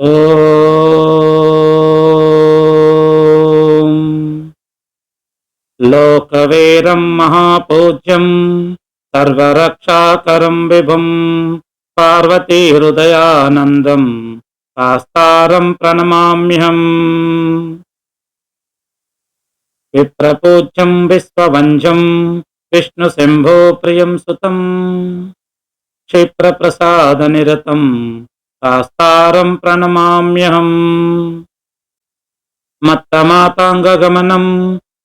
ॐ लोकवेरं महापूज्यं सर्वरक्षाकरं विभुं पार्वतीहृदयानन्दं शास्तारं प्रणमाम्यहम् विप्रपूज्यं विश्ववञ्जं विष्णुशम्भो प्रियं सुतं क्षिप्रप्रसादनिरतं शास्तारं प्रणमाम्यहम् मत्तमाताङ्गगमनं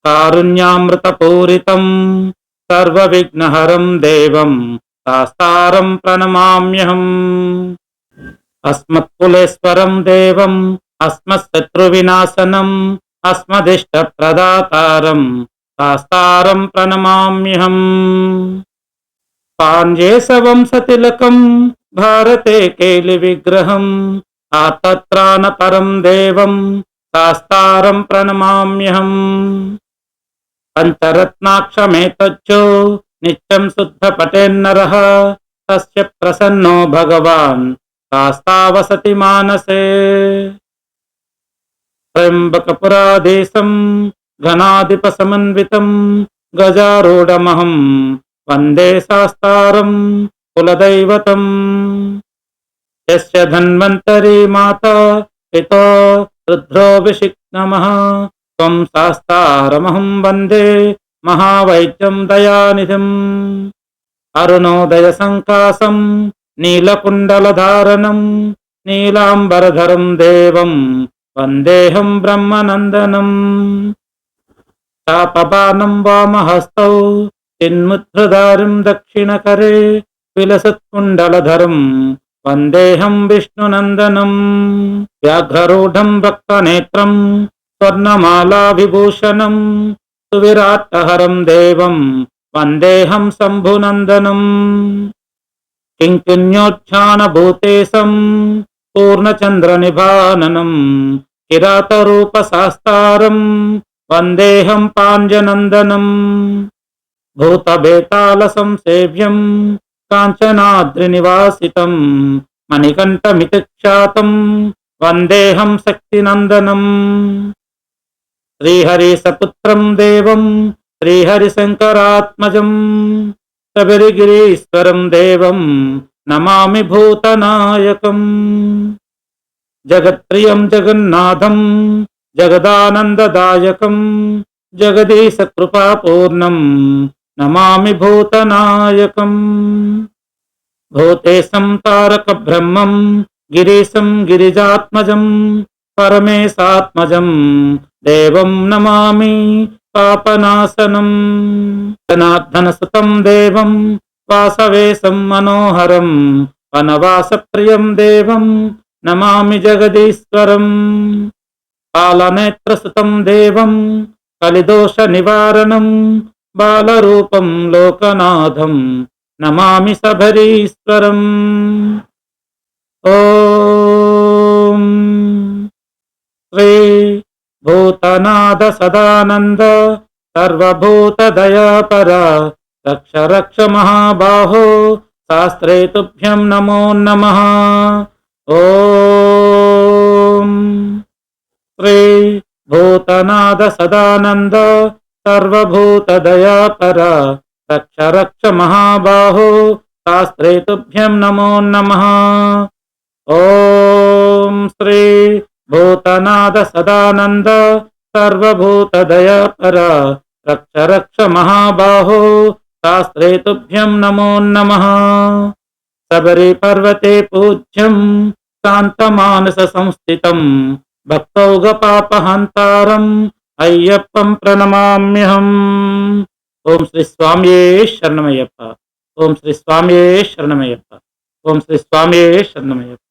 कारुण्यामृतपूरितं सर्वविघ्नहरं देवं शास्तारं प्रणमाम्यहम् अस्मत्कुलेश्वरं देवम् अस्मत्शत्रुविनाशनम् अस्मदिष्टप्रदातारं शास्तारं प्रणमाम्यहम् భారతే కేలి విగ్రహం ఆతత్రాన పరం దేవం శాస్తారం ప్రణమామ్యహం పంచరత్నాక్షమేతచ్చో నిత్యం శుద్ధ పటేన్నర తస్య ప్రసన్నో భగవాన్ శాస్తావసతి మానసే త్రయంబకపురాదేశం ఘనాధిపసమన్వితం గజారూఢమహం వందే శాస్తారం కులదైవతం. యస్య ధన్వంతరి మాత పిత రుద్రోభిషిక్నమ త్వం శాస్తారమహం వందే మహావైద్యం దయానిధిం. అరుణోదయ సంకాసం నీలకుండలధారణం. నీలాంబరధరం దేవం వందేహం బ్రహ్మనందనం. శాపబాణం వామహస్తౌ చిన్ముద్రదారిం దక్షిణకరే విలసత్కుండలధరం వందేహం విష్ణునందనం. వ్యాఘ్రరూఢం భక్తనేత్రం స్వర్ణమాలాభిభూషణం. సువిరాట్టహరం దేవం. వందేహం శంభునందనం. కింకిన్యోచ్ఛానభూతేశం పూర్ణచంద్రనిభాననం. కిరాతరూపశాస్తారం వందేహం పాంజనందనం. భూతబేతాళ సంసేవ్యం కాంచనాద్రినివాసితం మణికంఠమితిక్షాతం వందేహం శక్తినందనం శ్రీహరి సపుత్రం దేవం శ్రీహరిశంకరాత్మజం శబరిగిరీశ్వరం దేవం నమామి భూతనాయకం జగత్ప్రియం జగన్నాథం జగదానందదాయకం జగదీశ కృపాపూర్ణం నమామి భూతనాయకం. భూతేశం తారక బ్రహ్మం గిరీశం గిరిజాత్మజం పరమేశాత్మజం. దేవం నమామి పాపనాశనం. జనార్దన సుతం దేవం వాసవేశం మనోహరం. వనవాసప్రియం దేవం నమామి జగదీశ్వరం. కాలనేత్రసుతం దేవం కలిదోష నివారణం. బాలరూపం లోకనాథం నమామి సభరీశ్వరం. ఓ శ్రీ భూతనాథ సదానంద సర్వభూతదయాపర రక్ష రక్ష మహాబాహో శాస్త్రే తుభ్యం నమో నమ. ఓ శ్రీ భూతనాథ సదానంద సర్వభూతదయాపరా రక్ష రక్ష మహాబాహో శాస్త్రేతుభ్యం నమో నమ. ఓం శ్రీ భూతనాథ సదానంద సర్వభూతదయాపర రక్ష రక్ష మహాబాహో శాస్త్రేతుభ్యం నమో నమ. శబరి పర్వతే పూజ్యం శాంతమానస సంస్థితం భక్తౌగ పాపహంతారం అయ్యప్పం ప్రణమామ్యహం ఓం శ్రీ స్వామియే శరణమయ్యప్ప ఓం శ్రీ స్వామియే శరణమయ్యప్ప ఓం శ్రీ స్వామియే శరణమయ్యప్ప